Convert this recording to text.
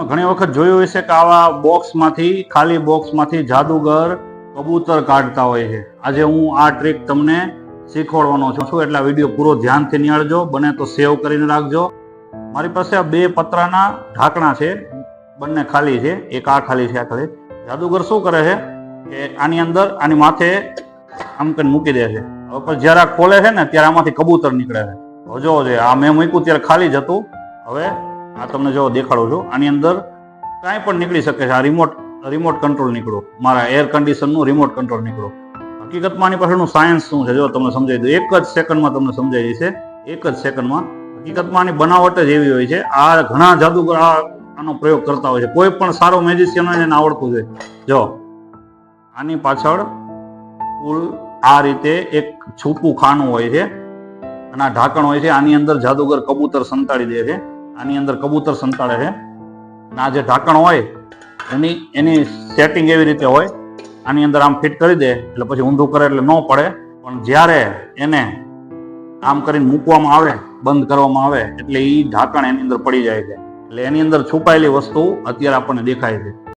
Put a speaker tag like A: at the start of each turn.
A: તમે ઘણી વખત જોયું હશે કે આવા બોક્સમાંથી, ખાલી બોક્સમાંથી જાદુગર કબૂતર કાઢતા હોય છે. આજે હું આ ટ્રીક તમને શીખવાડવાનો છું. એટલે આ વીડિયો પૂરો ધ્યાનથી નિહાળજો, બને તો સેવ કરીને રાખજો. મારી પાસે આ બે પતરાના ઢાંકણા છે, બંને ખાલી છે, એક આ ખાલી છે, આ ખાલી જાદુગર શું કરે છે કે આની અંદર, આની માથે આમ કરીને મૂકી દે છે. હવે પછી જ્યારે ખોલે છે ને, ત્યારે આમાંથી કબૂતર નીકળે છે. જો આ મેં મૂક્યું ત્યારે ખાલી જ હતું. હવે આ તમને જો દેખાડું છું, આની અંદર કાંઈ પણ નીકળી શકે છે. આ રિમોટ રિમોટ કંટ્રોલ નીકળો. મારા એર કન્ડિશનનું રિમોટ કંટ્રોલ નીકળો. હકીકતમાં આની પાછળનું સાયન્સ શું છે? જો તમને સમજાવી દઉં. એક જ સેકન્ડમાં તમને સમજાઈ જશે. એક જ સેકન્ડમાં. હકીકતમાં આની બનાવટ જ એવી હોય છે. આ ઘણા જાદુગર આનો પ્રયોગ કરતા હોય છે. કોઈ પણ સારો મેજિશિયન હોય એને આવડતું છે જો, આની પાછળ કુલ આ રીતે એક છૂપું ખાનું હોય છે. અને આ ઢાંકણ હોય છે. આની અંદર જાદુગર કબૂતર સંતાડી દે છે. આની અંદર કબૂતર સંતાડે છે. અને આ જે ઢાંકણ હોય, એની એની સેટિંગ એવી રીતે હોય. આની અંદર આમ ફિટ કરી દે, એટલે પછી ઊંધું કરે એટલે ન પડે. પણ જ્યારે એને આમ કરીને મૂકવામાં આવે, બંધ કરવામાં આવે, એટલે એ ઢાંકણ એની અંદર પડી જાય છે. એટલે એની અંદર છુપાયેલી વસ્તુ અત્યારે આપણને દેખાય છે.